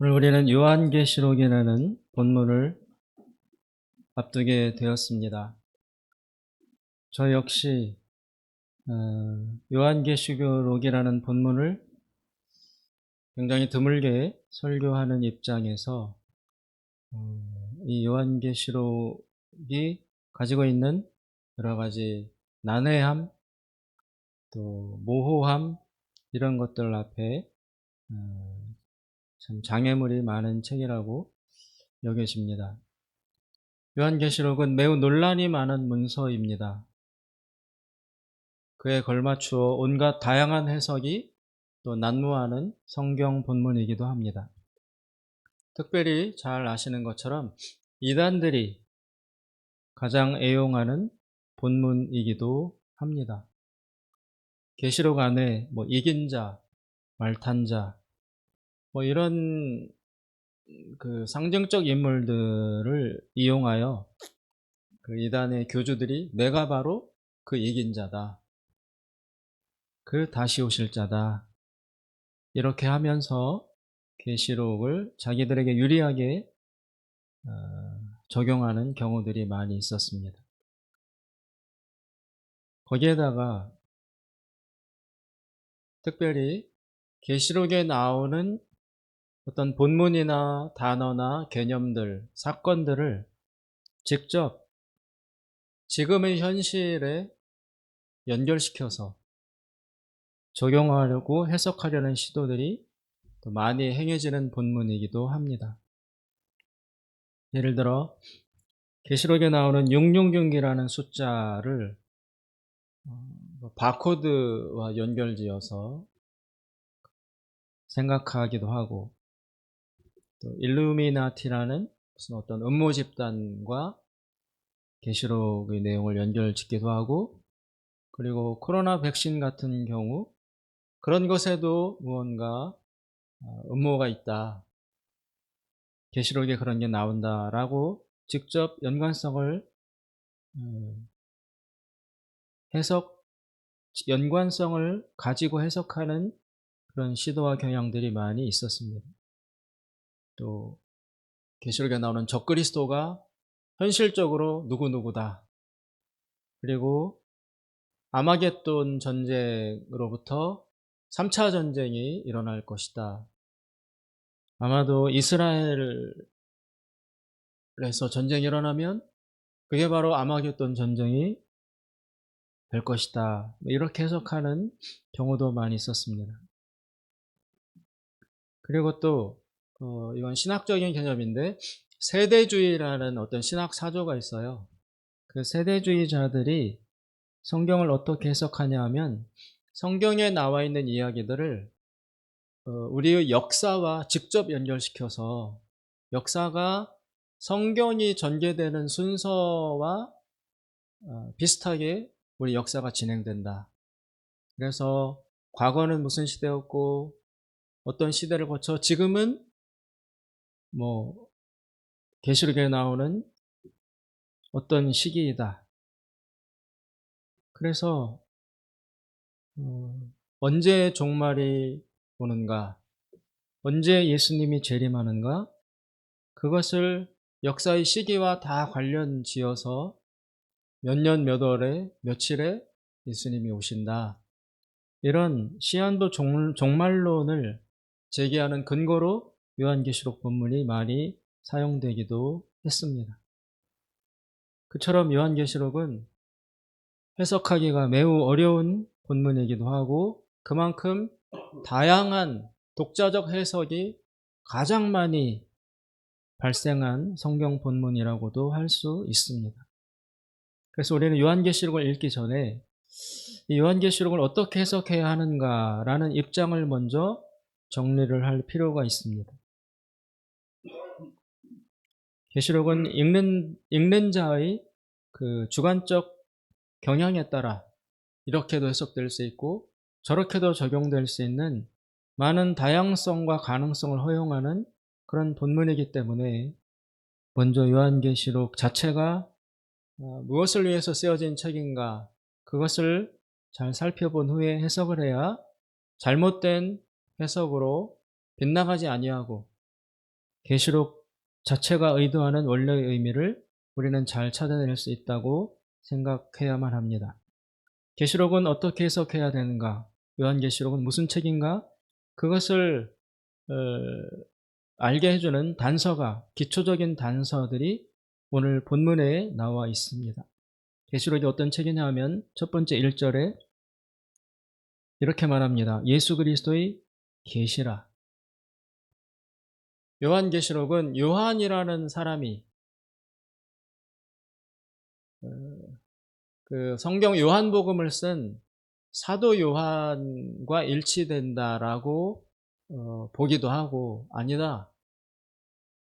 오늘 우리는 요한계시록이라는 본문을 앞두게 되었습니다. 저 역시 어, 요한계시록이라는 본문을 굉장히 드물게 설교하는 입장에서 어, 이 요한계시록이 가지고 있는 여러 가지 난해함, 또 모호함 이런 것들 앞에 어, 참 장애물이 많은 책이라고 여겨집니다. 요한계시록은 매우 논란이 많은 문서입니다. 그에 걸맞추어 온갖 다양한 해석이 또 난무하는 성경 본문이기도 합니다. 특별히 잘 아시는 것처럼 이단들이 가장 애용하는 본문이기도 합니다. 계시록 안에 뭐 이긴 자, 말탄 자, 뭐 이런 그 상징적 인물들을 이용하여 그 이단의 교주들이 내가 바로 그 이긴 자다. 그 다시 오실 자다. 이렇게 하면서 계시록을 자기들에게 유리하게 어, 적용하는 경우들이 많이 있었습니다. 거기에다가 특별히 계시록에 나오는 어떤 본문이나 단어나 개념들, 사건들을 직접 지금의 현실에 연결시켜서 적용하려고 해석하려는 시도들이 또 많이 행해지는 본문이기도 합니다. 예를 들어 계시록에 나오는 666이라는 숫자를 어, 뭐 바코드와 연결지어서 생각하기도 하고 또 일루미나티라는 무슨 어떤 음모 집단과 계시록의 내용을 연결짓기도 하고 그리고 코로나 백신 같은 경우 그런 것에도 무언가 어, 음모가 있다. 계시록에 그런 게 나온다라고 직접 연관성을 음, 해석 연관성을 가지고 해석하는 그런 시도와 경향들이 많이 있었습니다. 또 계시록에 나오는 적그리스도가 현실적으로 누구누구다. 그리고 아마겟돈 전쟁으로부터 3차 전쟁이 일어날 것이다. 아마도 이스라엘에서 전쟁이 일어나면 그게 바로 아마겟돈 전쟁이 될 것이다. 뭐 이렇게 해석하는 경우도 많이 있었습니다. 그리고 또 어, 이건 신학적인 개념인데 세대주의라는 어떤 신학 사조가 있어요. 그 세대주의자들이 성경을 어떻게 해석하냐 하면 성경에 나와 있는 이야기들을 어, 우리의 역사와 직접 연결시켜서 역사가 성경이 전개되는 순서와 어, 비슷하게 우리 역사가 진행된다. 그래서 과거는 무슨 시대였고 어떤 시대를 거쳐 지금은 뭐 계시록에 나오는 어떤 시기이다. 그래서 어, 언제 종말이 오는가, 언제 예수님이 재림하는가, 그것을 역사의 시기와 다 관련 지어서 몇 년 몇 월에 며칠에 예수님이 오신다. 이런 시한도 종말론을 제기하는 근거로 요한계시록 본문이 많이 사용되기도 했습니다. 그처럼 요한계시록은 해석하기가 매우 어려운 본문이기도 하고 그만큼 다양한 독자적 해석이 가장 많이 발생한 성경 본문이라고도 할 수 있습니다. 그래서 우리는 요한계시록을 읽기 전에 이 요한계시록을 어떻게 해석해야 하는가라는 입장을 먼저 정리를 할 필요가 있습니다. 계시록은 읽는 읽는 자의 그 주관적 경향에 따라 이렇게도 해석될 수 있고 저렇게도 적용될 수 있는 많은 다양성과 가능성을 허용하는 그런 본문이기 때문에 먼저 요한계시록 자체가 어, 무엇을 위해서 쓰여진 책인가 그것을 잘 살펴본 후에 해석을 해야 잘못된 해석으로 빗나가지 아니하고 계시록 자체가 의도하는 원래의 의미를 우리는 잘 찾아낼 수 있다고 생각해야만 합니다. 계시록은 어떻게 해석해야 되는가? 요한계시록은 무슨 책인가? 그것을 어, 알게 해주는 단서가 기초적인 단서들이 오늘 본문에 나와 있습니다. 계시록이 어떤 책이냐 하면 첫 번째 1절에 이렇게 말합니다. 예수 그리스도의 계시라. 요한계시록은 요한이라는 사람이 어, 그 성경 요한복음을 쓴 사도 요한과 일치된다라고 어, 보기도 하고 아니다.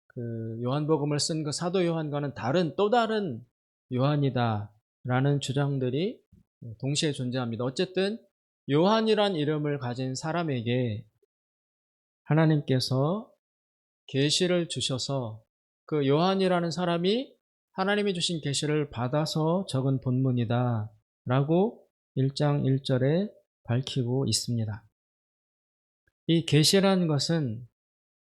그 요한복음을 쓴 그 사도 요한과는 다른 또 다른 요한이다라는 주장들이 동시에 존재합니다. 어쨌든 요한이란 이름을 가진 사람에게 하나님께서 계시를 주셔서 그 요한이라는 사람이 하나님이 주신 계시를 받아서 적은 본문이다 라고 1장 1절에 밝히고 있습니다. 이 계시라는 것은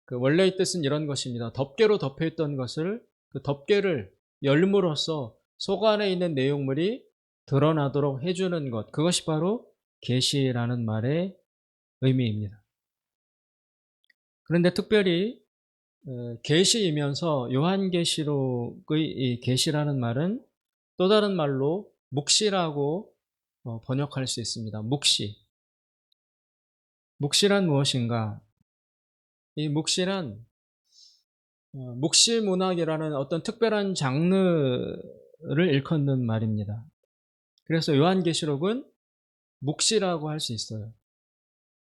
그 원래의 뜻은 이런 것입니다. 덮개로 덮여 있던 것을 그 덮개를 열므로써 속 안에 있는 내용물이 드러나도록 해주는 것. 그것이 바로 계시라는 말의 의미입니다. 그런데 특별히 어, 계시이면서 요한계시록의 이 계시라는 말은 또 다른 말로 묵시라고 어, 번역할 수 있습니다. 묵시. 묵시란 무엇인가? 이 묵시란 어, 묵시 문학이라는 어떤 특별한 장르를 일컫는 말입니다. 그래서 요한계시록은 묵시라고 할 수 있어요.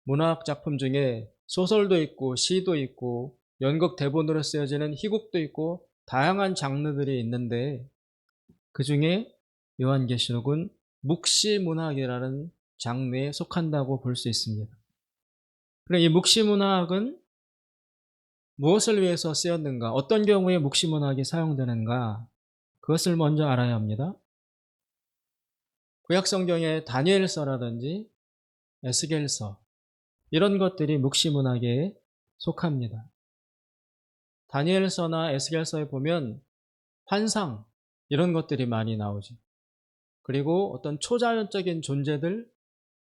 문학 작품 중에 소설도 있고 시도 있고 연극 대본으로 쓰여지는 희곡도 있고 다양한 장르들이 있는데 그 중에 요한계시록은 묵시문학이라는 장르에 속한다고 볼 수 있습니다. 그럼 이 묵시문학은 무엇을 위해서 쓰였는가? 어떤 경우에 묵시문학이 사용되는가? 그것을 먼저 알아야 합니다. 구약성경의 다니엘서라든지 에스겔서 이런 것들이 묵시문학에 속합니다. 다니엘서나 에스겔서에 보면 환상 이런 것들이 많이 나오죠. 그리고 어떤 초자연적인 존재들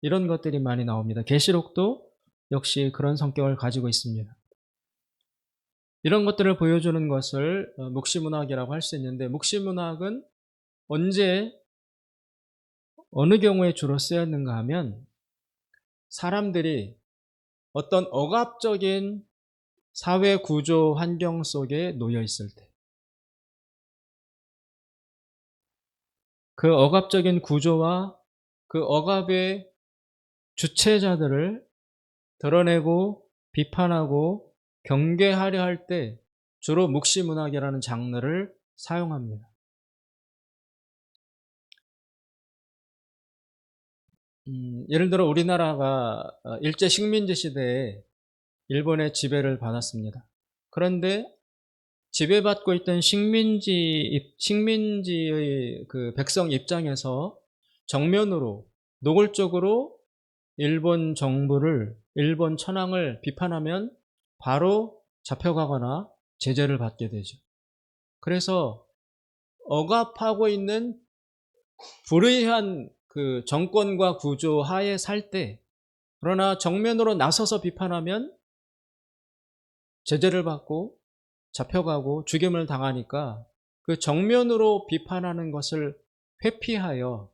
이런 것들이 많이 나옵니다. 계시록도 역시 그런 성격을 가지고 있습니다. 이런 것들을 보여주는 것을 어, 묵시문학이라고 할 수 있는데 묵시문학은 언제 어느 경우에 주로 쓰였는가 하면 사람들이 어떤 억압적인 사회 구조 환경 속에 놓여 있을 때, 그 억압적인 구조와 그 억압의 주체자들을 드러내고 비판하고 경계하려 할 때 주로 묵시문학이라는 장르를 사용합니다. 음, 예를 들어 우리나라가 어, 일제 식민지 시대에 일본의 지배를 받았습니다. 그런데 지배받고 있던 식민지 식민지의 그 백성 입장에서 정면으로 노골적으로 일본 정부를 일본 천황을 비판하면 바로 잡혀가거나 제재를 받게 되죠. 그래서 억압하고 있는 불의한 그 정권과 구조 하에 살 때, 그러나 정면으로 나서서 비판하면 제재를 받고 잡혀가고 죽임을 당하니까 그 정면으로 비판하는 것을 회피하여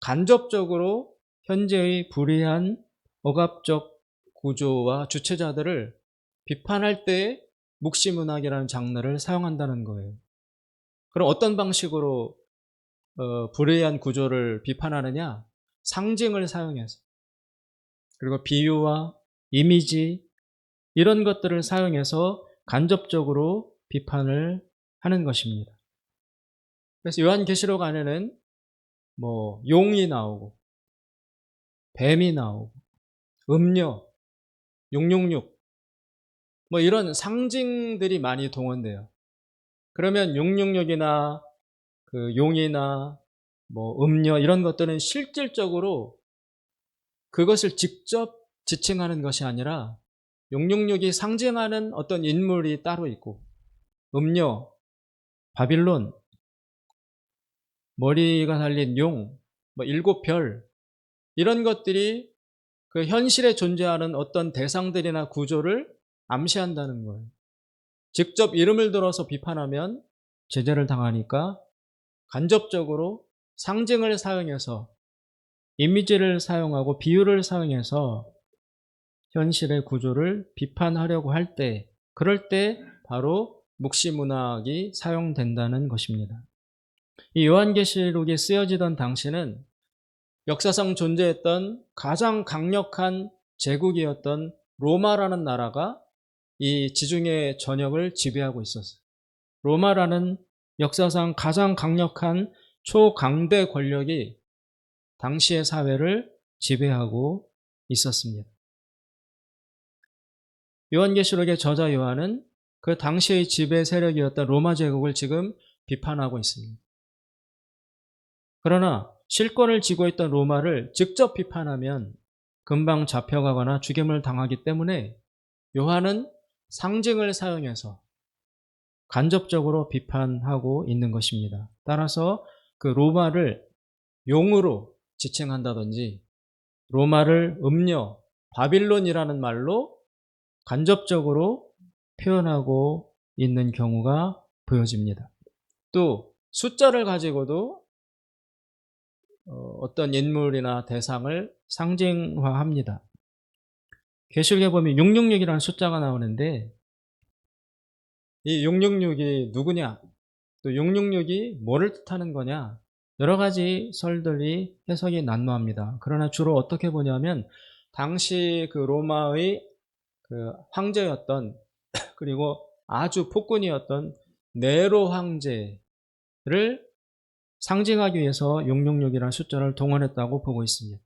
간접적으로 현재의 불의한 억압적 구조와 주체자들을 비판할 때 묵시문학이라는 장르를 사용한다는 거예요. 그럼 어떤 방식으로 어, 불의한 구조를 비판하느냐? 상징을 사용해서. 그리고 비유와 이미지, 이런 것들을 사용해서 간접적으로 비판을 하는 것입니다. 그래서 요한계시록 안에는 뭐 용이 나오고 뱀이 나오고 음료, 666, 뭐 이런 상징들이 많이 동원돼요. 그러면 666이나 그 용이나 뭐 음료 이런 것들은 실질적으로 그것을 직접 지칭하는 것이 아니라 666이 상징하는 어떤 인물이 따로 있고 음료, 바빌론, 머리가 달린 용, 뭐 일곱 별 이런 것들이 그 현실에 존재하는 어떤 대상들이나 구조를 암시한다는 거예요. 직접 이름을 들어서 비판하면 제재를 당하니까 간접적으로 상징을 사용해서 이미지를 사용하고 비유를 사용해서 현실의 구조를 비판하려고 할 때, 그럴 때 바로 묵시문학이 사용된다는 것입니다. 이 요한계시록이 쓰여지던 당시는 역사상 존재했던 가장 강력한 제국이었던 로마라는 나라가 이 지중해 전역을 지배하고 있었어요. 로마라는 역사상 가장 강력한 초강대 권력이 당시의 사회를 지배하고 있었습니다. 요한계시록의 저자 요한은 그 당시의 지배 세력이었던 로마 제국을 지금 비판하고 있습니다. 그러나 실권을 쥐고 있던 로마를 직접 비판하면 금방 잡혀가거나 죽임을 당하기 때문에 요한은 상징을 사용해서 간접적으로 비판하고 있는 것입니다. 따라서 그 로마를 용으로 지칭한다든지 로마를 음녀, 바빌론이라는 말로 간접적으로 표현하고 있는 경우가 보여집니다. 또 숫자를 가지고도 어, 어떤 인물이나 대상을 상징화합니다. 계시록에 보면 666이라는 숫자가 나오는데 이 666이 누구냐? 또 666이 뭐를 뜻하는 거냐? 여러 가지 설들이 해석이 난무합니다. 그러나 주로 어떻게 보냐면 당시 그 로마의 그 황제였던 그리고 아주 폭군이었던 네로 황제를 상징하기 위해서 666이라는 숫자를 동원했다고 보고 있습니다.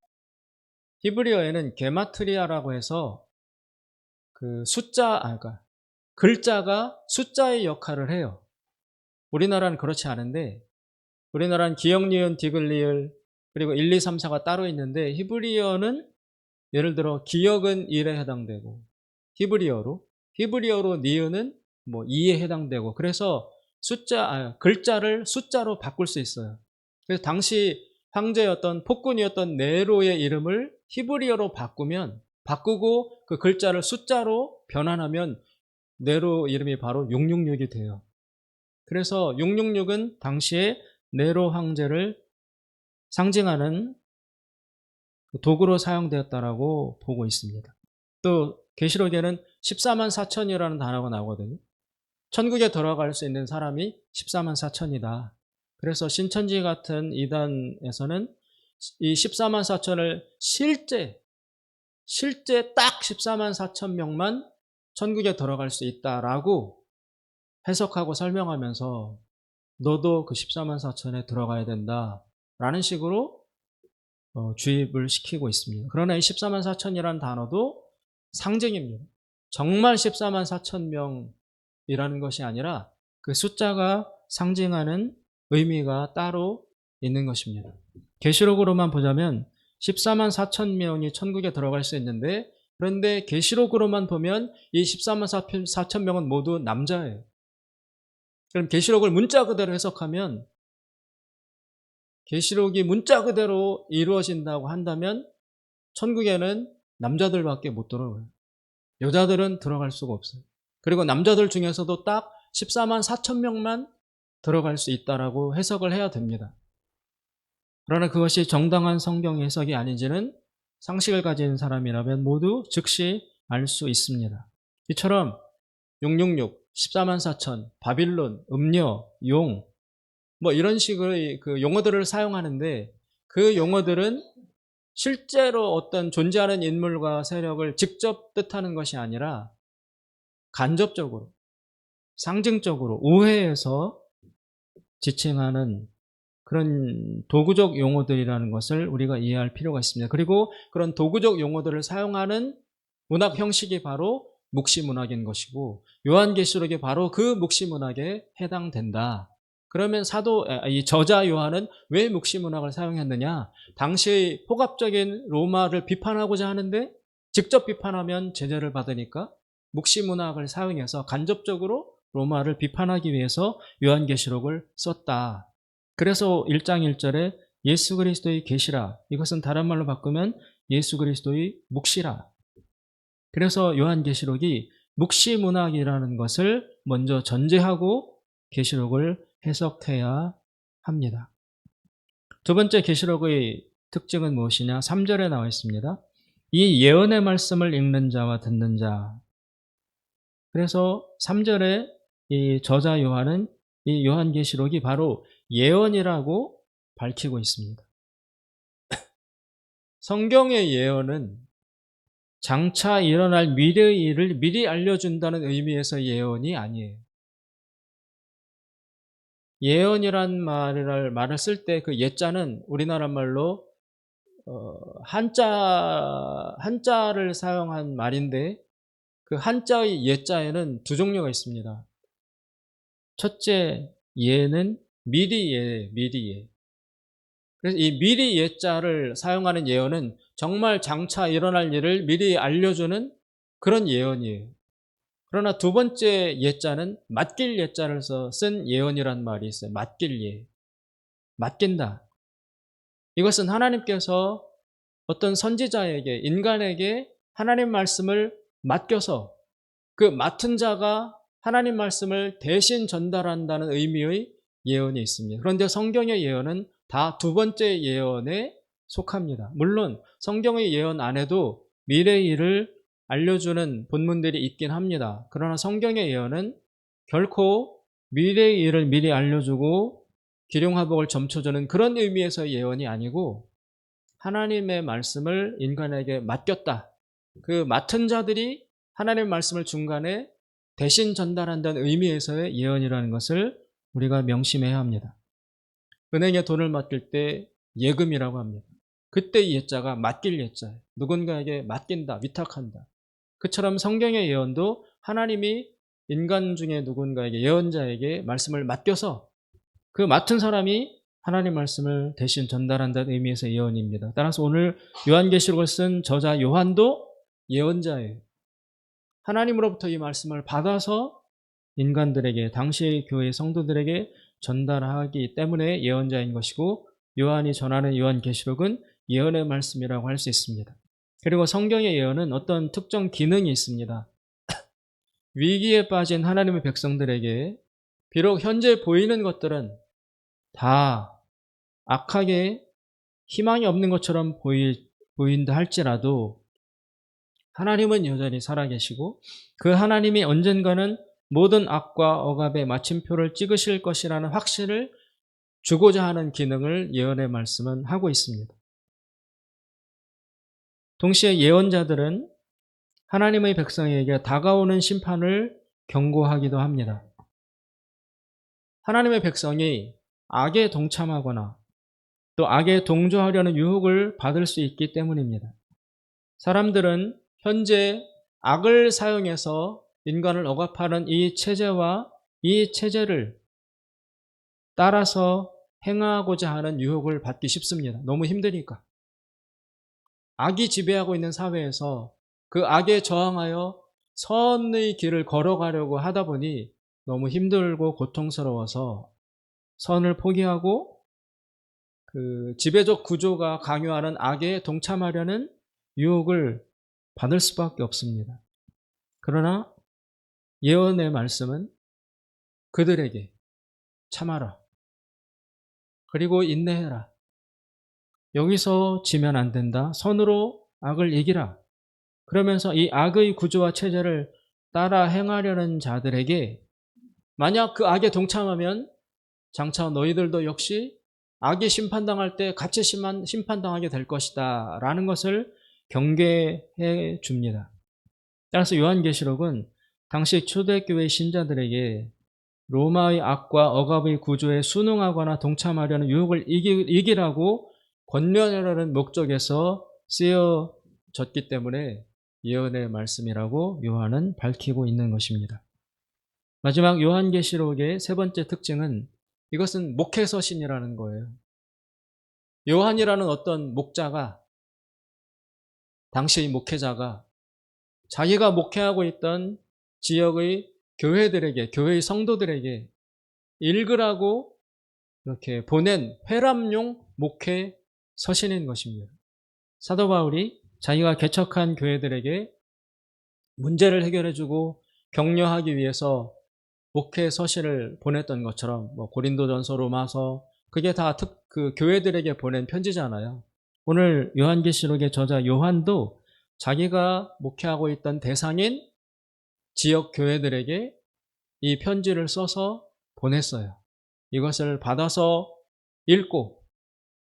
히브리어에는 게마트리아라고 해서 그 숫자, 아, 그러니까 글자가 숫자의 역할을 해요. 우리나라는 그렇지 않은데, 우리나라는 기역, 니은, 디귿, 리을, 그리고 1, 2, 3, 4가 따로 있는데, 히브리어는 예를 들어 기역은 1에 해당되고, 히브리어로, 히브리어로 니은은 뭐 2에 해당되고, 그래서 숫자, 아, 글자를 숫자로 바꿀 수 있어요. 그래서 당시 황제였던 폭군이었던 네로의 이름을 히브리어로 바꾸면 바꾸고 그 글자를 숫자로 변환하면 네로 이름이 바로 666이 돼요. 그래서 666은 당시에 네로 황제를 상징하는 도구로 사용되었다라고 보고 있습니다. 또 계시록에는 14만 4천이라는 단어가 나오거든요. 천국에 들어갈 수 있는 사람이 14만 4천이다. 그래서 신천지 같은 이단에서는 이 14만 4천을 실제 실제 딱 14만 4천 명만 천국에 들어갈 수 있다라고 해석하고 설명하면서 너도 그 14만 4천에 들어가야 된다라는 식으로 어, 주입을 시키고 있습니다. 그러나 이 14만 4천이라는 단어도 상징입니다. 정말 14만 4천 명이라는 것이 아니라 그 숫자가 상징하는 의미가 따로 있는 것입니다. 계시록으로만 보자면 14만 4천 명이 천국에 들어갈 수 있는데 그런데 계시록으로만 보면 이 14만 4천 명은 모두 남자예요. 그럼 계시록을 문자 그대로 해석하면 계시록이 문자 그대로 이루어진다고 한다면 천국에는 남자들밖에 못 들어가요. 여자들은 들어갈 수가 없어요. 그리고 남자들 중에서도 딱 14만 4천 명만 들어갈 수 있다라고 해석을 해야 됩니다. 그러나 그것이 정당한 성경 해석이 아닌지는 상식을 가진 사람이라면 모두 즉시 알 수 있습니다. 이처럼 666, 14만 4천, 바빌론, 음녀, 용, 뭐 이런 식의 그 용어들을 사용하는데 그 용어들은 실제로 어떤 존재하는 인물과 세력을 직접 뜻하는 것이 아니라 간접적으로, 상징적으로, 우회해서 지칭하는 그런 도구적 용어들이라는 것을 우리가 이해할 필요가 있습니다. 그리고 그런 도구적 용어들을 사용하는 문학 형식이 바로 묵시문학인 것이고 요한계시록이 바로 그 묵시문학에 해당된다. 그러면 사도 이 저자 요한은 왜 묵시 문학을 사용했느냐? 당시의 포갑적인 로마를 비판하고자 하는데 직접 비판하면 제재를 받으니까 묵시 문학을 사용해서 간접적으로 로마를 비판하기 위해서 요한계시록을 썼다. 그래서 1장 1절에 예수 그리스도의 계시라. 이것은 다른 말로 바꾸면 예수 그리스도의 묵시라. 그래서 요한계시록이 묵시 문학이라는 것을 먼저 전제하고 계시록을 해석해야 합니다. 두 번째 계시록의 특징은 무엇이냐? 3절에 나와 있습니다. 이 예언의 말씀을 읽는 자와 듣는 자. 그래서 3절에 이 저자 요한은 이 요한 계시록이 바로 예언이라고 밝히고 있습니다. 성경의 예언은 장차 일어날 미래의 일을 미리 알려준다는 의미에서 예언이 아니에요. 예언이란 말을, 말을 쓸 때 그 예자는 우리나라 말로 어, 한자, 한자를 사용한 말인데 그 한자의 예자에는 두 종류가 있습니다. 첫째 예는 미리 예, 미리 예. 그래서 이 미리 예자를 사용하는 예언은 정말 장차 일어날 일을 미리 알려주는 그런 예언이에요. 그러나 두 번째 예자는 맡길 예자를 써 쓴 예언이란 말이 있어요. 맡길 예. 맡긴다. 이것은 하나님께서 어떤 선지자에게, 인간에게 하나님 말씀을 맡겨서 그 맡은 자가 하나님 말씀을 대신 전달한다는 의미의 예언이 있습니다. 그런데 성경의 예언은 다 두 번째 예언에 속합니다. 물론 성경의 예언 안에도 미래의 일을 알려주는 본문들이 있긴 합니다. 그러나 성경의 예언은 결코 미래의 일을 미리 알려주고 기룡화복을 점쳐주는 그런 의미에서 예언이 아니고 하나님의 말씀을 인간에게 맡겼다. 그 맡은 자들이 하나님의 말씀을 중간에 대신 전달한다는 의미에서의 예언이라는 것을 우리가 명심해야 합니다. 은행에 돈을 맡길 때 예금이라고 합니다. 그때 이 예자가 맡길 예자예요. 누군가에게 맡긴다, 위탁한다. 그처럼 성경의 예언도 하나님이 인간 중에 누군가에게 예언자에게 말씀을 맡겨서 그 맡은 사람이 하나님 말씀을 대신 전달한다는 의미에서 예언입니다. 따라서 오늘 요한계시록을 쓴 저자 요한도 예언자예요. 하나님으로부터 이 말씀을 받아서 인간들에게 당시의 교회 성도들에게 전달하기 때문에 예언자인 것이고 요한이 전하는 요한계시록은 예언의 말씀이라고 할 수 있습니다. 그리고 성경의 예언은 어떤 특정 기능이 있습니다. 위기에 빠진 하나님의 백성들에게 비록 현재 보이는 것들은 다 악하게 희망이 없는 것처럼 보이, 보인다 할지라도 하나님은 여전히 살아계시고 그 하나님이 언젠가는 모든 악과 억압의 마침표를 찍으실 것이라는 확신을 주고자 하는 기능을 예언의 말씀은 하고 있습니다. 동시에 예언자들은 하나님의 백성에게 다가오는 심판을 경고하기도 합니다. 하나님의 백성이 악에 동참하거나 또 악에 동조하려는 유혹을 받을 수 있기 때문입니다. 사람들은 현재 악을 사용해서 인간을 억압하는 이 체제와 이 체제를 따라서 행하고자 하는 유혹을 받기 쉽습니다. 너무 힘드니까. 악이 지배하고 있는 사회에서 그 악에 저항하여 선의 길을 걸어가려고 하다 보니 너무 힘들고 고통스러워서 선을 포기하고 그 지배적 구조가 강요하는 악에 동참하려는 유혹을 받을 수밖에 없습니다. 그러나 예언의 말씀은 그들에게 참아라. 그리고 인내해라. 여기서 지면 안 된다. 선으로 악을 이기라. 그러면서 이 악의 구조와 체제를 따라 행하려는 자들에게 만약 그 악에 동참하면 장차 너희들도 역시 악이 심판당할 때 같이 심판당하게 될 것이다. 라는 것을 경계해 줍니다. 따라서 요한계시록은 당시 초대교회 신자들에게 로마의 악과 억압의 구조에 순응하거나 동참하려는 유혹을 이기, 라고 권면하려는 목적에서 쓰여졌기 때문에 예언의 말씀이라고 요한은 밝히고 있는 것입니다. 마지막 요한계시록의 세 번째 특징은 이것은 목회서신이라는 거예요. 요한이라는 어떤 목자가 당시의 목회자가 자기가 목회하고 있던 지역의 교회들에게, 교회의 성도들에게 읽으라고 이렇게 보낸 회람용 목회 서신인 것입니다. 사도 바울이 자기가 개척한 교회들에게 문제를 해결해주고 격려하기 위해서 목회 서신을 보냈던 것처럼 뭐 고린도전서, 로마서 그게 다 특 그 교회들에게 보낸 편지잖아요. 오늘 요한계시록의 저자 요한도 자기가 목회하고 있던 대상인 지역 교회들에게 이 편지를 써서 보냈어요. 이것을 받아서 읽고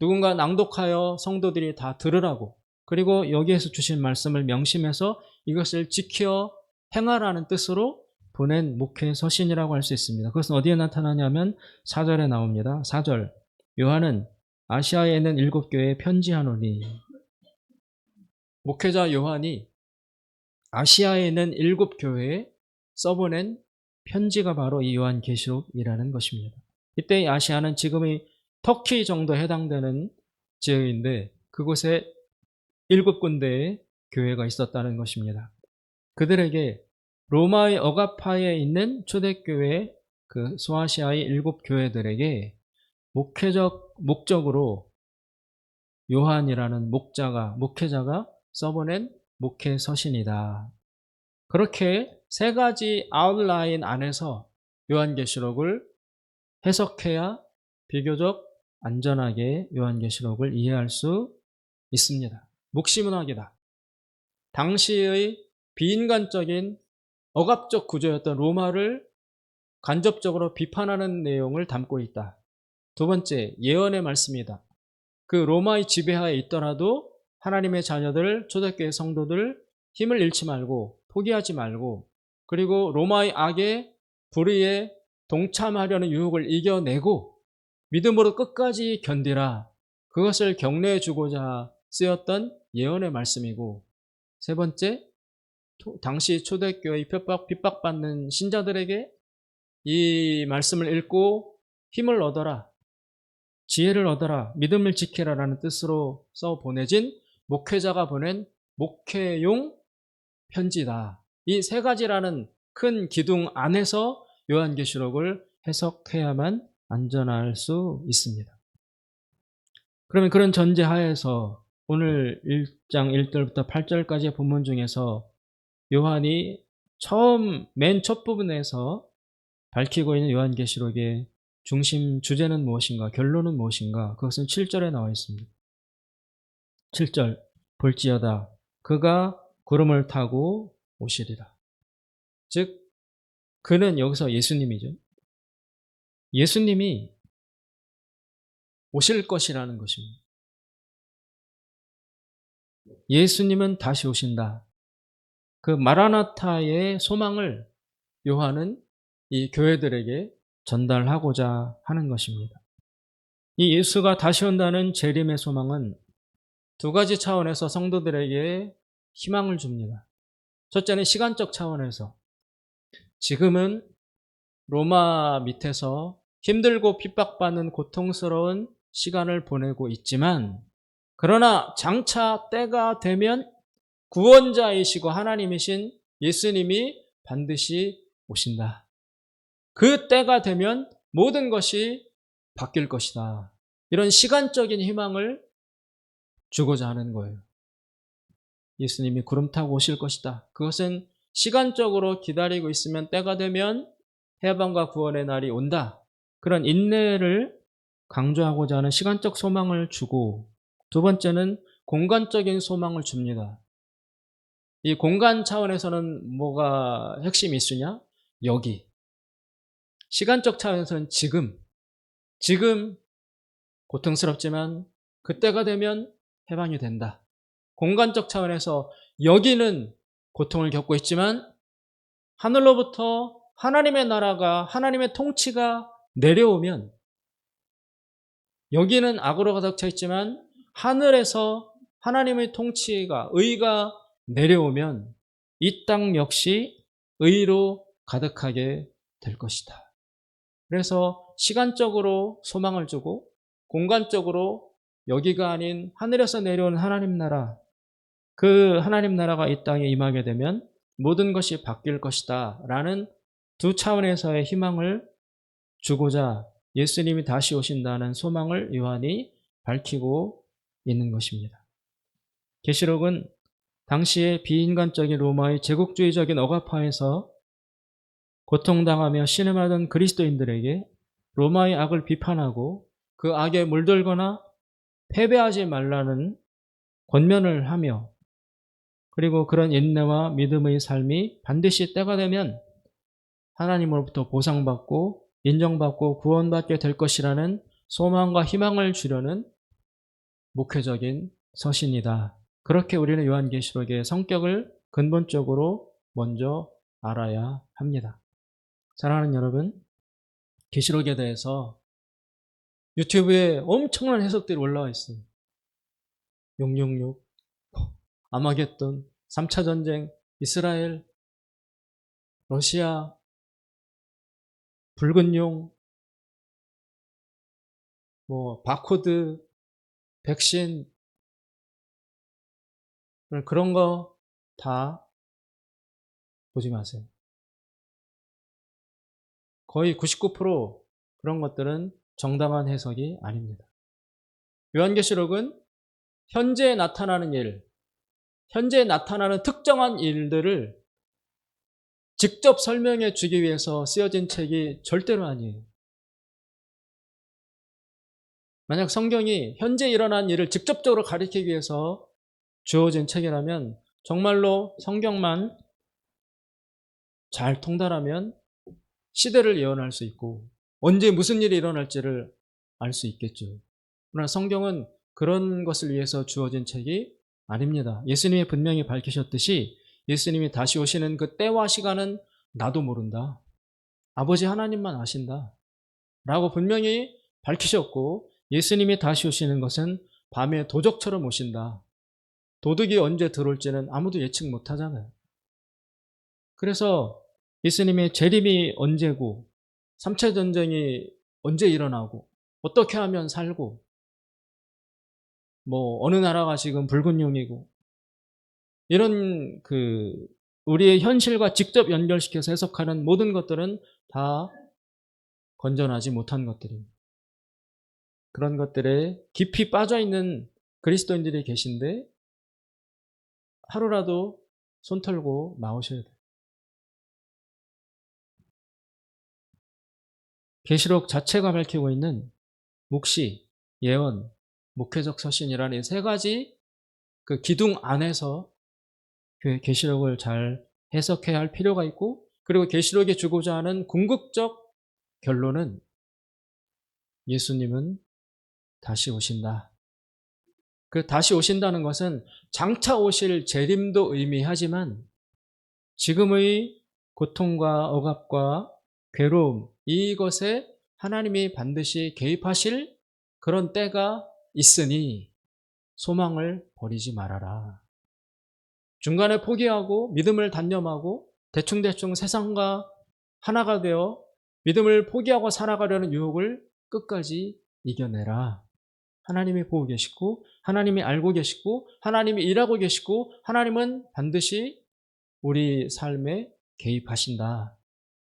누군가 낭독하여 성도들이 다 들으라고 그리고 여기에서 주신 말씀을 명심해서 이것을 지켜 행하라는 뜻으로 보낸 목회 서신이라고 할 수 있습니다. 그것은 어디에 나타나냐면 4절에 나옵니다. 4절 요한은 아시아에 있는 일곱 교회에 편지하노니 목회자 요한이 아시아에 있는 일곱 교회에 써보낸 편지가 바로 이 요한계시록이라는 것입니다. 이때 아시아는 지금의 터키 정도 해당되는 지역인데 그곳에 일곱 군데의 교회가 있었다는 것입니다. 그들에게 로마의 어가파에 있는 초대교회 그 소아시아의 일곱 교회들에게 목회적 목적으로 요한이라는 목자가 목회자가 써보낸 목회 서신이다. 그렇게 세 가지 아웃라인 안에서 요한계시록을 해석해야 비교적 안전하게 요한계시록을 이해할 수 있습니다. 묵시문학이다. 당시의 비인간적인 억압적 구조였던 로마를 간접적으로 비판하는 내용을 담고 있다. 두 번째, 예언의 말씀이다. 그 로마의 지배하에 있더라도 하나님의 자녀들, 초대교회 성도들 힘을 잃지 말고 포기하지 말고 그리고 로마의 악에 불의에 동참하려는 유혹을 이겨내고 믿음으로 끝까지 견디라. 그것을 격려해 주고자 쓰였던 예언의 말씀이고 세 번째, 당시 초대교회 핍박, 핍박받는 신자들에게 이 말씀을 읽고 힘을 얻어라. 지혜를 얻어라. 믿음을 지키라라는 뜻으로 써 보내진 목회자가 보낸 목회용 편지다. 이 세 가지라는 큰 기둥 안에서 요한계시록을 해석해야만 안전할 수 있습니다. 그러면 그런 전제 하에서 오늘 1장 1절부터 8절까지의 본문 중에서 요한이 처음 맨 첫 부분에서 밝히고 있는 요한계시록의 중심 주제는 무엇인가, 결론은 무엇인가, 그것은 7절에 나와 있습니다. 7절, 볼지어다. 그가 구름을 타고 오시리라. 즉, 그는 여기서 예수님이죠. 예수님이 오실 것이라는 것입니다. 예수님은 다시 오신다. 그 마라나타의 소망을 요한은 이 교회들에게 전달하고자 하는 것입니다. 이 예수가 다시 온다는 재림의 소망은 두 가지 차원에서 성도들에게 희망을 줍니다. 첫째는 시간적 차원에서 지금은 로마 밑에서 힘들고 핍박받는 고통스러운 시간을 보내고 있지만 그러나 장차 때가 되면 구원자이시고 하나님이신 예수님이 반드시 오신다. 그 때가 되면 모든 것이 바뀔 것이다. 이런 시간적인 희망을 주고자 하는 거예요. 예수님이 구름 타고 오실 것이다. 그것은 시간적으로 기다리고 있으면 때가 되면 해방과 구원의 날이 온다. 그런 인내를 강조하고자 하는 시간적 소망을 주고 두 번째는 공간적인 소망을 줍니다. 이 공간 차원에서는 뭐가 핵심이 있으냐? 여기. 시간적 차원에서는 지금. 지금 고통스럽지만 그때가 되면 해방이 된다. 공간적 차원에서 여기는 고통을 겪고 있지만 하늘로부터 하나님의 나라가 하나님의 통치가 내려오면 여기는 악으로 가득 차 있지만 하늘에서 하나님의 통치가 의가 내려오면 이 땅 역시 의로 가득하게 될 것이다. 그래서 시간적으로 소망을 주고 공간적으로 여기가 아닌 하늘에서 내려온 하나님 나라 그 하나님 나라가 이 땅에 임하게 되면 모든 것이 바뀔 것이다. 라는 두 차원에서의 희망을 주고자 예수님이 다시 오신다는 소망을 요한이 밝히고 있는 것입니다. 계시록은 당시의 비인간적인 로마의 제국주의적인 억압하에서 고통당하며 신음하던 그리스도인들에게 로마의 악을 비판하고 그 악에 물들거나 패배하지 말라는 권면을 하며 그리고 그런 인내와 믿음의 삶이 반드시 때가 되면 하나님으로부터 보상받고 인정받고 구원받게 될 것이라는 소망과 희망을 주려는 목회적인 서신이다. 그렇게 우리는 요한계시록의 성격을 근본적으로 먼저 알아야 합니다. 사랑하는 여러분, 계시록에 대해서 유튜브에 엄청난 해석들이 올라와 있어요. 666, 아마겟돈, 3차 전쟁, 이스라엘, 러시아, 붉은 용, 뭐 바코드, 백신 그런 거 다 보지 마세요. 거의 99% 그런 것들은 정당한 해석이 아닙니다. 요한계시록은 현재 나타나는 일, 현재 나타나는 특정한 일들을 직접 설명해 주기 위해서 쓰여진 책이 절대로 아니에요. 만약 성경이 현재 일어난 일을 직접적으로 가리키기 위해서 주어진 책이라면 정말로 성경만 잘 통달하면 시대를 예언할 수 있고 언제 무슨 일이 일어날지를 알 수 있겠죠. 그러나 성경은 그런 것을 위해서 주어진 책이 아닙니다. 예수님이 분명히 밝히셨듯이 예수님이 다시 오시는 그 때와 시간은 나도 모른다. 아버지 하나님만 아신다. 라고 분명히 밝히셨고 예수님이 다시 오시는 것은 밤에 도적처럼 오신다. 도둑이 언제 들어올지는 아무도 예측 못 하잖아요. 그래서 예수님의 재림이 언제고 3차 전쟁이 언제 일어나고 어떻게 하면 살고 뭐 어느 나라가 지금 붉은 용이고 이런 그 우리의 현실과 직접 연결시켜서 해석하는 모든 것들은 다 건전하지 못한 것들입니다. 그런 것들에 깊이 빠져 있는 그리스도인들이 계신데 하루라도 손 털고 나오셔야 돼요. 계시록 자체가 밝히고 있는 묵시, 예언, 목회적 서신이라는 이세 가지 그 기둥 안에서 그 계시록을 잘 해석해야 할 필요가 있고 그리고 계시록에 주고자 하는 궁극적 결론은 예수님은 다시 오신다. 그 다시 오신다는 것은 장차 오실 재림도 의미하지만 지금의 고통과 억압과 괴로움 이것에 하나님이 반드시 개입하실 그런 때가 있으니 소망을 버리지 말아라. 중간에 포기하고 믿음을 단념하고 대충대충 세상과 하나가 되어 믿음을 포기하고 살아가려는 유혹을 끝까지 이겨내라. 하나님이 보고 계시고, 하나님이 알고 계시고, 하나님이 일하고 계시고, 하나님은 반드시 우리 삶에 개입하신다.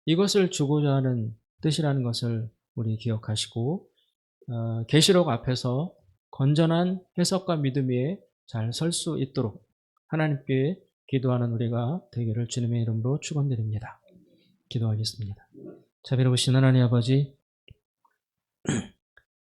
이것을 주고자 하는 뜻이라는 것을 우리 기억하시고, 어, 계시록 앞에서 건전한 해석과 믿음 위에 잘 설 수 있도록 하나님께 기도하는 우리가 되기를 주님의 이름으로 축원드립니다. 기도하겠습니다. 자비로우신 하나님 아버지